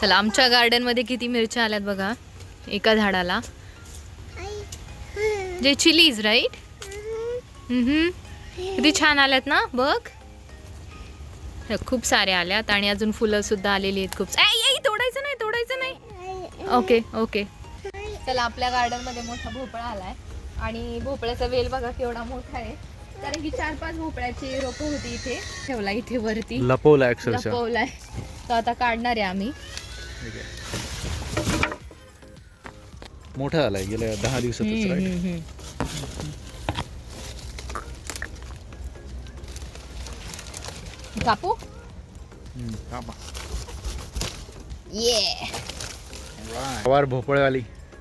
चला आमच्या गार्डनमध्ये किती मिरच्या आल्यात बघा एका झाडाला. जे चिलीज राईट किती छान आल्यात ना बघ. खूप सारे आल्यात आणि अजून फुलं सुद्धा आलेली आहेत खूप. तोडायचं नाही तोडायचं नाही. ओके ओके चला आपल्या गार्डनमध्ये मोठा भोपळा आलाय. आणि भोपळ्याचा वेल बघा केवढा मोठा आहे. कारण की चार पाच भोपळ्याची रोपं होती इथे. ठेवला इथे वरती. लपवला अक्षरशः लपवलाय. तो आता काढणार आहे आम्ही. ठीक आहे. मोठा झालाय गेल्या दहा दिवसातच? हम्म, हम्म. कापू. ये भोपळवाली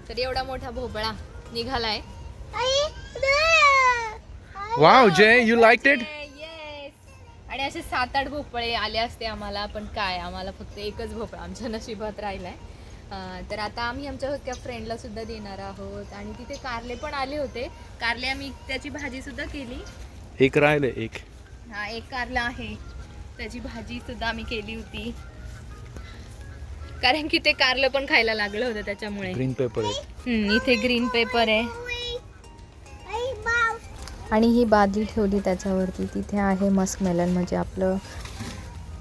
तर एवढा मोठा भोपळा निघालाय wow Jay you like it. आणि असे सात आठ भोपळे आले असते आम्हाला पण काय आम्हाला फक्त एकच भोपळा आमच्या नशिबात राहिलाय. अं, तर आता आम्ही आमच्या एका फ्रेंडला सुद्धा देणार आहोत. आणि तिथे कारले पण आले होते. कारले आम्ही त्याची भाजी सुद्धा केली. एक राहिले एक. हा एक कारला आहे. त्याची भाजी सुद्धा आम्ही केली होती. कारण की ते कारलं पण खायला लागलं होतं त्याच्यामुळे. ग्रीन पेपर आहे. इथे ग्रीन पेपर आहे. आणि ही बादली ठेवली त्याच्यावरती. तिथे आहे मस्क मेलन म्हणजे आपलं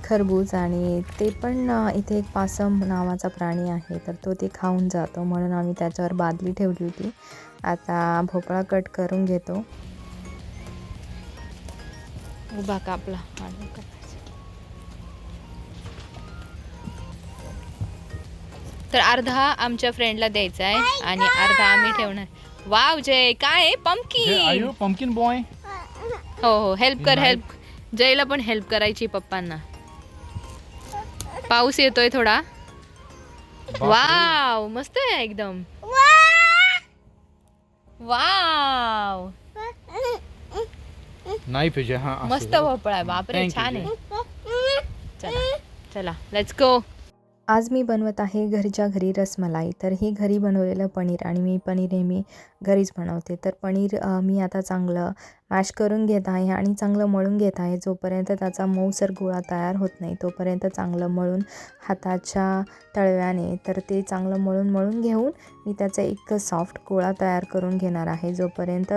खरबूज आणि ते पण इथे एक पासम नावाचा प्राणी आहे. तर तो ते खाऊन जातो. म्हणून आम्ही त्याच्यावर बादली ठेवली होती. आता भोपळा कट करून घेतो. उभा कापला. तर अर्धा आमच्या फ्रेंडला द्यायचा आहे. आणि अर्धा आम्ही ठेवणार. वाव जय. काय आहे? पंपकिन पंपकिन बॉय हो हो. हेल्प कर हेल्प जयला पण हेल्प करायची पप्पांना. पाऊस येतोय थोडा. वाव मस्त आहे एकदम. वाव. नाही हा. मस्त भोपळा आहे. बापरे छान. आहे. चला चला. लेट्स गो आज मी बनवत आहे घरच्या घरी रसमलाई. तर हे घरी बनवलेलं पनीर आणि मी पनीर नेहमी घरीच बनवते. तर पनीर मी आता चांगलं मॅश करून घेत आहे आणि चांगलं मळून घेत आहे. जोपर्यंत त्याचा मऊसर गोळा तयार होत नाही तोपर्यंत चांगलं मळून हाताच्या तळव्याने तर ते चांगलं मळून मळून घेऊन मी त्याचा एक सॉफ्ट गोळा तयार करून घेणार आहे. जोपर्यंत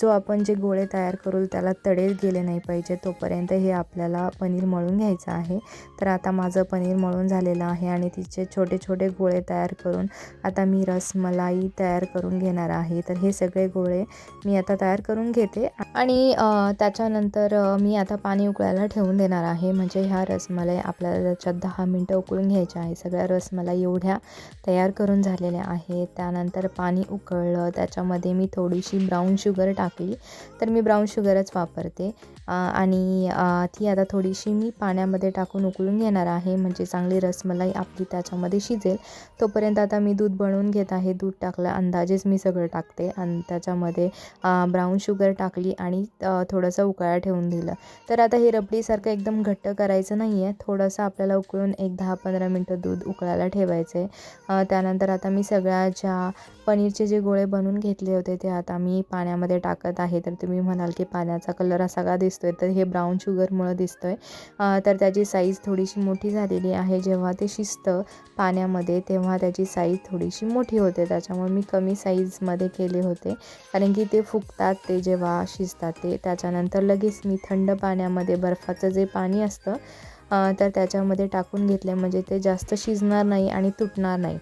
जो आपण जे गोळे तयार करू त्याला तडे गेले नाही पाहिजे तोपर्यंत हे आपल्याला पनीर मळून घ्यायचं आहे. तर आता माझं पनीर मळून झालेलं आहे. आहे आणि तिचे छोटे छोटे गोळे तयार करून आता मी रसमलाई तयार करून घेणार आहे. तर हे सगळे गोळे मी आता तयार करून घेते आणि त्याच्यानंतर मी आता पाणी उकळायला ठेवून देणार आहे. म्हणजे ह्या रसमलाई आपल्याला त्याच्यात दहा मिनटं उकळून घ्यायच्या आहे सगळ्या रसमलाई एवढ्या तयार करून झालेल्या आहेत. त्यानंतर पाणी उकळलं. त्याच्यामध्ये मी थोडीशी ब्राऊन शुगर टाकली. तर मी ब्राऊन शुगरच वापरते. आणि ती आता थोडीशी मी पाण्यामध्ये टाकून उकळून घेणार आहे. म्हणजे चांगली रसमलाई आपली त्याच्यामध्ये शिजेल. तोपर्यंत आता मी दूध बनवून घेत आहे. दूध टाकलं अंदाजेच मी सगळं टाकते. आणि त्याच्यामध्ये ब्राऊन शुगर टाकली आणि थोडंसं उकळा ठेवून दिलं. तर आता हे रबडीसारखं एकदम घट्ट करायचं नाही आहे थोडंसं आपल्याला उकळून एक दहा पंधरा मिनटं दूध उकळायला ठेवायचं आहे त्यानंतर आता मी सगळ्या ज्या पनीरचे जे गोळे बनवून घेतले होते ते आता मी पाण्यामध्ये टाकत आहे. तर तुम्ही म्हणाल की पाण्याचा कलर असा का दिसतो आहे तर हे ब्राऊन शुगरमुळं दिसतो आहे तर त्याची साईज थोडीशी मोठी झालेली आहे. जेव्हा ते शिजतं पाण्यामध्ये तेव्हा त्याची साईज थोडीशी मोठी होते. त्याच्यामुळे मी कमी साईजमध्ये केले होते. कारण की ते फुगतात ते जेव्हा शिजतात ते त्याच्यानंतर लगेच मी थंड पाण्यामध्ये बर्फाचं जे पाणी असतं तर त्याच्यामध्ये टाकून घेतले. म्हणजे ते जास्त शिजणार नाही आणि तुटणार नाही.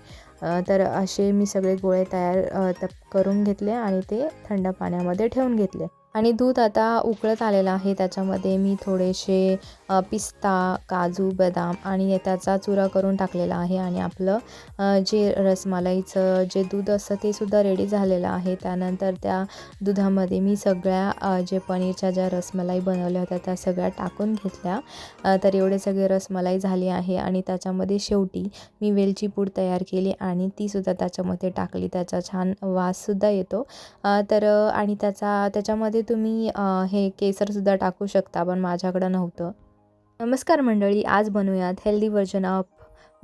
तर असे मी सगळे गोळे तयार तप करून घेतले आणि ते थंड पाण्यामध्ये ठेवून घेतले. आणि दूध आता उकळत आलेलं आहे. त्याच्यामध्ये मी थोडेसे पिस्ता काजू बदाम आणि त्याचा चुरा करून टाकलेला आहे. आणि आपलं जे रसमलाईचं जे दूध असतं ते सुद्धा रेडी झालेलं आहे. त्यानंतर त्या दुधामध्ये मी सगळ्या जे पनीरच्या ज्या रसमलाई बनवल्या होत्या त्या सगळ्या टाकून घेतल्या. तर एवढे सगळे रसमलाई झाली आहे आणि त्याच्यामध्ये शेवटी मी वेलची पूड तयार केली आणि तीसुद्धा त्याच्यामध्ये टाकली. त्याचा छान वाससुद्धा येतो. तर आणि त्याचा त्याच्यामध्ये तुम्ही हे केसरसुद्धा टाकू शकता पण माझ्याकडं नव्हतं. नमस्कार मंडळी आज बनवूयात हेल्दी व्हर्जन ऑफ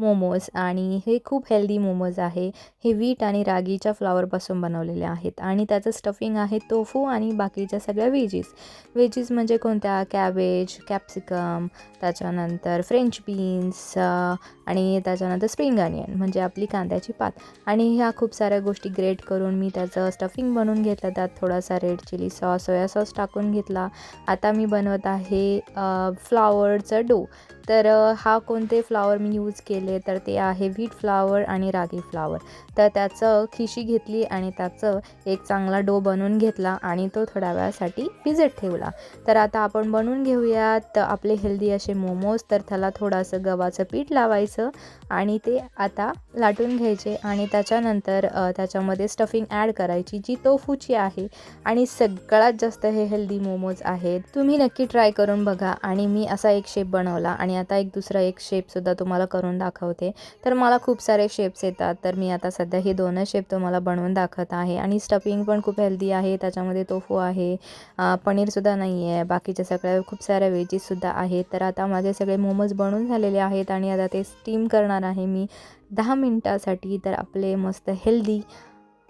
मोमोज आणि हे खूप हेल्दी मोमोज आहे. हे वीट आणि रागीच्या फ्लावरपासून बनवलेले आहेत. आणि त्याचं स्टफिंग आहे तोफू आणि बाकीच्या सगळ्या वेजीस वेजीस म्हणजे कोणत्या? कॅबेज कॅप्सिकम त्याच्यानंतर फ्रेंच बीन्स आणि त्याच्यानंतर स्प्रिंग अनियन म्हणजे आपली कांद्याची पात. आणि ह्या खूप साऱ्या गोष्टी ग्रेट करून मी त्याचं स्टफिंग बनवून घेतलं. त्यात थोडासा red chilli sauce soya sauce टाकून घेतला. आता मी बनवत आहे फ्लावरचं डो तर हा कोणते फ्लावर मी यूज केले तर ते आहे व्हीट फ्लावर आणि रागी फ्लावर. तर त्याचं खिशी घेतली आणि त्याचं एक चांगला डो बनवून घेतला आणि तो थोड्या वेळासाठी भिजत ठेवला. तर आता आपण बनवून घेऊयात आपले हेल्दी असे मोमोज. तर त्याला थोडंसं गव्हाचं पीठ लावायचं आणि ते आता लाटून घ्यायचे आणि त्याच्यानंतर त्याच्यामध्ये स्टफिंग ॲड करायची जी तोफूची आहे. आणि सगळ्यात जास्त हे हेल्दी मोमोज आहेत. तुम्ही नक्की ट्राय करून बघा आणि मी असा एक शेप बनवला आणि आता एक दुसरा एक शेपसुद्धा तुम्हाला करून दाखवते. तर मला खूप सारे शेप्स येतात. तर मी आता सध्या हे दोनच शेप तुम्हाला बनवून दाखवत आहे. आणि स्टफिंग पण खूप हेल्दी आहे. त्याच्यामध्ये तोफू आहे. पनीरसुद्धा नाही आहे बाकीच्या सगळ्या खूप साऱ्या वेजीससुद्धा आहेत. तर आता माझे सगळे मोमोज बनवून झालेले आहेत. आणि आता ते स्टीम करणार आहे मी दहा मिनटासाठी. तर आपले मस्त हेल्दी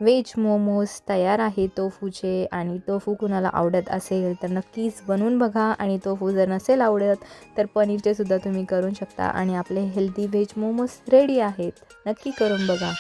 व्हेज मोमोज तयार आहे तोफूचे आणि तोफू कुणाला आवडत असेल तर नक्कीच बनवून बघा आणि तोफू जर नसेल आवडत तर पनीरचे सुद्धा तुम्ही करू शकता आणि आपले हेल्दी व्हेज मोमोज रेडी आहेत. नक्की करून बघा.